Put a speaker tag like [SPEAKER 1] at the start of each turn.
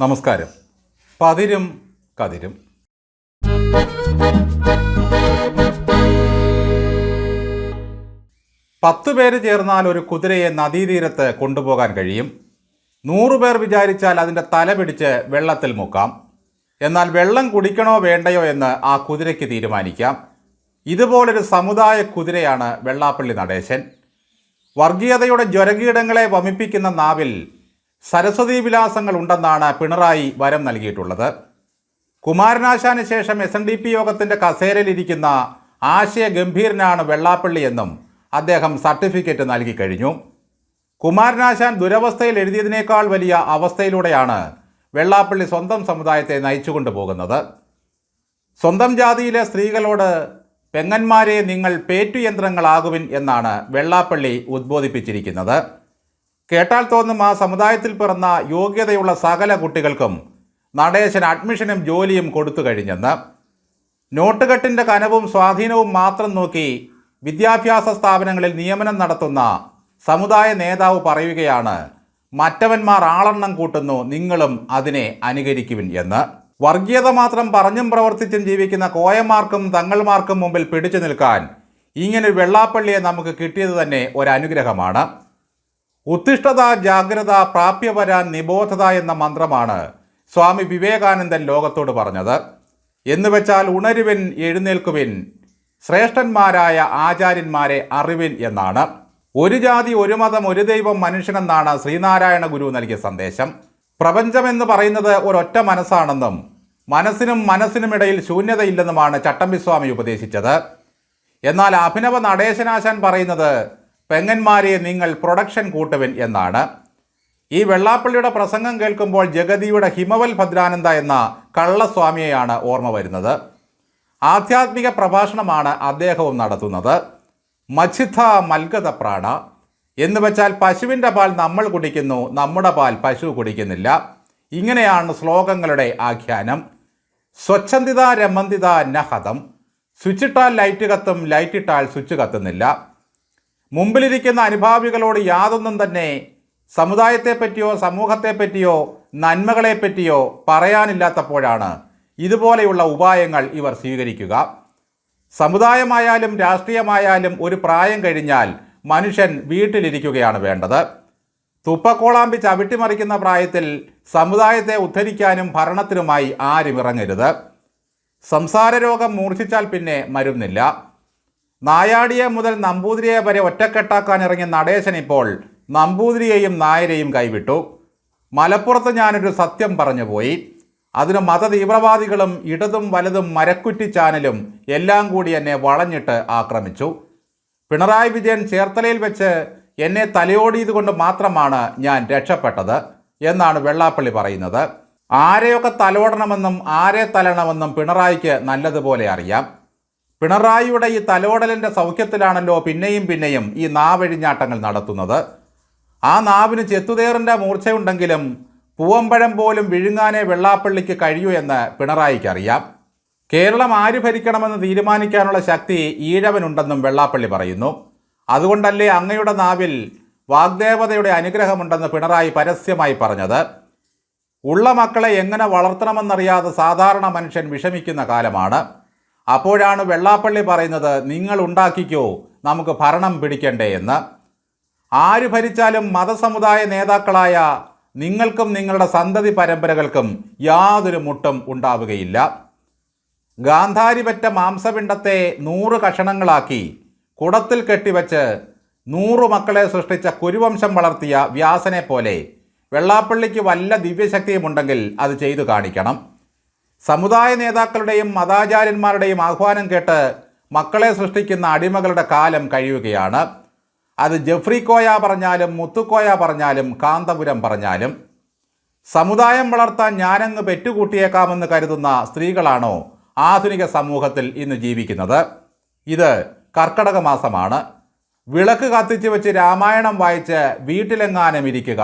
[SPEAKER 1] നമസ്കാരം. പതിരും കതിരും. പത്ത് പേര് ചേർന്നാൽ ഒരു കുതിരയെ നദീതീരത്ത് കൊണ്ടുപോകാൻ കഴിയും. നൂറുപേർ വിചാരിച്ചാൽ അതിന്റെ തല പിടിച്ച് വെള്ളത്തിൽ മുക്കാം. എന്നാൽ വെള്ളം കുടിക്കണോ വേണ്ടയോ എന്ന് ആ കുതിരയ്ക്ക് തീരുമാനിക്കാം. ഇതുപോലൊരു സമുദായ കുതിരയാണ് വെള്ളാപ്പള്ളി നടേശൻ. വർഗീയതയുടെ ജ്വരകീടങ്ങളെ വമിപ്പിക്കുന്ന നാവിൽ സരസ്വതി വിലാസങ്ങൾ ഉണ്ടെന്നാണ് പിണറായി വരം നൽകിയിട്ടുള്ളത്. കുമാരനാശാന് ശേഷം എസ് എൻ ഡി പി യോഗത്തിന്റെ കസേരയിലിരിക്കുന്ന ആശയ ഗംഭീരനാണ് വെള്ളാപ്പള്ളി എന്നും അദ്ദേഹം സർട്ടിഫിക്കറ്റ് നൽകി കഴിഞ്ഞു. കുമാരനാശാൻ ദുരവസ്ഥയിൽ എഴുതിയതിനേക്കാൾ വലിയ അവസ്ഥയിലൂടെയാണ് വെള്ളാപ്പള്ളി സ്വന്തം സമുദായത്തെ നയിച്ചുകൊണ്ടു പോകുന്നത്. സ്വന്തം ജാതിയിലെ സ്ത്രീകളോട് പെങ്ങന്മാരെ നിങ്ങൾ പേറ്റുയന്ത്രങ്ങളാകുവിൻ എന്നാണ് വെള്ളാപ്പള്ളി ഉദ്ബോധിപ്പിച്ചിരിക്കുന്നത്. കേട്ടാൽ തോന്നും ആ സമുദായത്തിൽ പിറന്ന യോഗ്യതയുള്ള സകല കുട്ടികൾക്കും നടേശൻ അഡ്മിഷനും ജോലിയും കൊടുത്തു കഴിഞ്ഞെന്ന്. നോട്ടുകെട്ടിന്റെ കനവും സ്വാധീനവും മാത്രം നോക്കി വിദ്യാഭ്യാസ സ്ഥാപനങ്ങളിൽ നിയമനം നടത്തുന്ന സമുദായ നേതാവ് പറയുകയാണ് മറ്റവന്മാർ ആളെണ്ണം കൂട്ടുന്നു നിങ്ങളും അതിനെ അനുകരിക്കുവിൻ എന്ന്. വർഗീയത മാത്രം പറഞ്ഞും പ്രവർത്തിച്ചും ജീവിക്കുന്ന കോയമാർക്കും തങ്ങൾമാർക്കും മുമ്പിൽ പിടിച്ചു നിൽക്കാൻ ഇങ്ങനൊരു വെള്ളാപ്പള്ളിയെ നമുക്ക് കിട്ടിയത് തന്നെ ഒരു അനുഗ്രഹമാണ് ഉത്തിഷ്ഠത ജാഗ്രത പ്രാപ്യ വരാൻ നിബോധത എന്ന മന്ത്രമാണ് സ്വാമി വിവേകാനന്ദൻ ലോകത്തോട് പറഞ്ഞത്. എന്നുവെച്ചാൽ ഉണരുവിൻ എഴുന്നേൽക്കുവിൻ ശ്രേഷ്ഠന്മാരായ ആചാര്യന്മാരെ അറിവിൻ എന്നാണ്. ഒരു ജാതി ഒരു മതം ഒരു ദൈവം മനുഷ്യനെന്നാണ് ശ്രീനാരായണ ഗുരു നൽകിയ സന്ദേശം. പ്രപഞ്ചമെന്ന് പറയുന്നത് ഒരൊറ്റ മനസ്സാണെന്നും മനസ്സിനും മനസ്സിനും ഇടയിൽ ശൂന്യതയില്ലെന്നുമാണ് ചട്ടമ്പിസ്വാമി ഉപദേശിച്ചത്. എന്നാൽ അഭിനവ നടേശനാശാൻ പറയുന്നത് പെങ്ങന്മാരെ നിങ്ങൾ പ്രൊഡക്ഷൻ കൂട്ടുവിൻ എന്നാണ്. ഈ വെള്ളാപ്പള്ളിയുടെ പ്രസംഗം കേൾക്കുമ്പോൾ ജഗതിയുടെ ഹിമവൽ ഭദ്രാനന്ദ എന്ന കള്ളസ്വാമിയെയാണ് ഓർമ്മ വരുന്നത്. ആധ്യാത്മിക പ്രഭാഷണമാണ് അദ്ദേഹവും നടത്തുന്നത്. മച്ചിഥ മൽഗത പ്രാണ എന്ന് വെച്ചാൽ പശുവിന്റെ പാൽ നമ്മൾ കുടിക്കുന്നു നമ്മുടെ പാൽ പശു കുടിക്കുന്നില്ല. ഇങ്ങനെയാണ് ശ്ലോകങ്ങളുടെ ആഖ്യാനം. സ്വച്ഛന്തിത രമന്തിത നഹതം. സ്വിച്ചിട്ടാൽ ലൈറ്റ് കത്തും ലൈറ്റിട്ടാൽ സ്വിച്ച് കത്തുന്നില്ല. മുമ്പിലിരിക്കുന്ന അനുഭാവികളോട് യാതൊന്നും തന്നെ സമുദായത്തെപ്പറ്റിയോ സമൂഹത്തെപ്പറ്റിയോ നന്മകളെപ്പറ്റിയോ പറയാനില്ലാത്തപ്പോഴാണ് ഇതുപോലെയുള്ള ഉപായങ്ങൾ ഇവർ സ്വീകരിക്കുക. സമുദായമായാലും രാഷ്ട്രീയമായാലും ഒരു പ്രായം കഴിഞ്ഞാൽ മനുഷ്യൻ വീട്ടിലിരിക്കുകയാണ് വേണ്ടത്. തുപ്പക്കോളാമ്പി ചവിട്ടിമറിക്കുന്ന പ്രായത്തിൽ സമുദായത്തെ ഉദ്ധരിക്കാനും ഭരണത്തിനുമായി ആരും ഇറങ്ങരുത് സംസാര രോഗം മൂർച്ഛിച്ചാൽ പിന്നെ മരുന്നില്ല. നായാടിയെ മുതൽ നമ്പൂതിരിയെ വരെ ഒറ്റക്കെട്ടാക്കാൻ ഇറങ്ങിയ നടേശൻ ഇപ്പോൾ നമ്പൂതിരിയെയും നായരെയും കൈവിട്ടു. മലപ്പുറത്ത് ഞാനൊരു സത്യം പറഞ്ഞു പോയി. അതിന് മതതീവ്രവാദികളും ഇടതും വലതും മരക്കുറ്റി ചാനലും എല്ലാം കൂടി എന്നെ വളഞ്ഞിട്ട് ആക്രമിച്ചു. പിണറായി വിജയൻ ചേർത്തലയിൽ വെച്ച് എന്നെ തലയോടിയത് കൊണ്ട് മാത്രമാണ് ഞാൻ രക്ഷപ്പെട്ടത് എന്നാണ് വെള്ളാപ്പള്ളി പറയുന്നത്. ആരെയൊക്കെ തലോടണമെന്നും ആരെ തലണമെന്നും പിണറായിക്ക് നല്ലതുപോലെ അറിയാം. പിണറായിയുടെ ഈ തലോടലിന്റെ സൗഖ്യത്തിലാണല്ലോ പിന്നെയും പിന്നെയും ഈ നാവഴിഞ്ഞാട്ടങ്ങൾ നടത്തുന്നത്. ആ നാവിന് ചെത്തുതേറിന്റെ മൂർച്ചയുണ്ടെങ്കിലും പൂവമ്പഴം പോലും വിഴുങ്ങാനേ വെള്ളാപ്പള്ളിക്ക് കഴിയൂ എന്ന് പിണറായിക്കറിയാം. കേരളം ആര് ഭരിക്കണമെന്ന് തീരുമാനിക്കാനുള്ള ശക്തി ഈഴവനുണ്ടെന്നും വെള്ളാപ്പള്ളി പറയുന്നു. അതുകൊണ്ടല്ലേ അങ്ങയുടെ നാവിൽ വാഗ്ദേവതയുടെ അനുഗ്രഹമുണ്ടെന്ന് പിണറായി പരസ്യമായി പറഞ്ഞത്. ഉള്ള മക്കളെ എങ്ങനെ വളർത്തണമെന്നറിയാതെ സാധാരണ മനുഷ്യൻ വിഷമിക്കുന്ന കാലമാണ്. അപ്പോഴാണ് വെള്ളാപ്പള്ളി പറയുന്നത് നിങ്ങൾ ഉണ്ടാക്കിക്കോ നമുക്ക് ഭരണം പിടിക്കണ്ടേ എന്ന്. ആര് ഭരിച്ചാലും മതസമുദായ നേതാക്കളായ നിങ്ങൾക്കും നിങ്ങളുടെ സന്തതി പരമ്പരകൾക്കും യാതൊരു മുട്ടും ഉണ്ടാവുകയില്ല. ഗാന്ധാരി പറ്റ മാംസപിണ്ടത്തെ നൂറ് കഷണങ്ങളാക്കി കുടത്തിൽ കെട്ടിവെച്ച് നൂറു മക്കളെ സൃഷ്ടിച്ച കുരുവംശം വളർത്തിയ വ്യാസനെ പോലെ വെള്ളാപ്പള്ളിക്ക് വല്ല ദിവ്യശക്തിയുമുണ്ടെങ്കിൽ അത് ചെയ്തു കാണിക്കണം. സമുദായ നേതാക്കളുടെയും മതാചാര്യന്മാരുടെയും ആഹ്വാനം കേട്ട് മക്കളെ സൃഷ്ടിക്കുന്ന അടിമകളുടെ കാലം കഴിയുകയാണ്. അത് ജെഫ്രി കോയ പറഞ്ഞാലും മുത്തുക്കോയ പറഞ്ഞാലും കാന്തപുരം പറഞ്ഞാലും. സമുദായം വളർത്താൻ ഞാനങ്ങ് പെറ്റുകൂട്ടിയേക്കാമെന്ന് കരുതുന്ന സ്ത്രീകളാണോ ആധുനിക സമൂഹത്തിൽ ഇന്ന് ജീവിക്കുന്നത്? ഇത് കർക്കടക മാസമാണ്. വിളക്ക് കത്തിച്ച് വെച്ച് രാമായണം വായിച്ച് വീട്ടിലെങ്ങാനും ഇരിക്കുക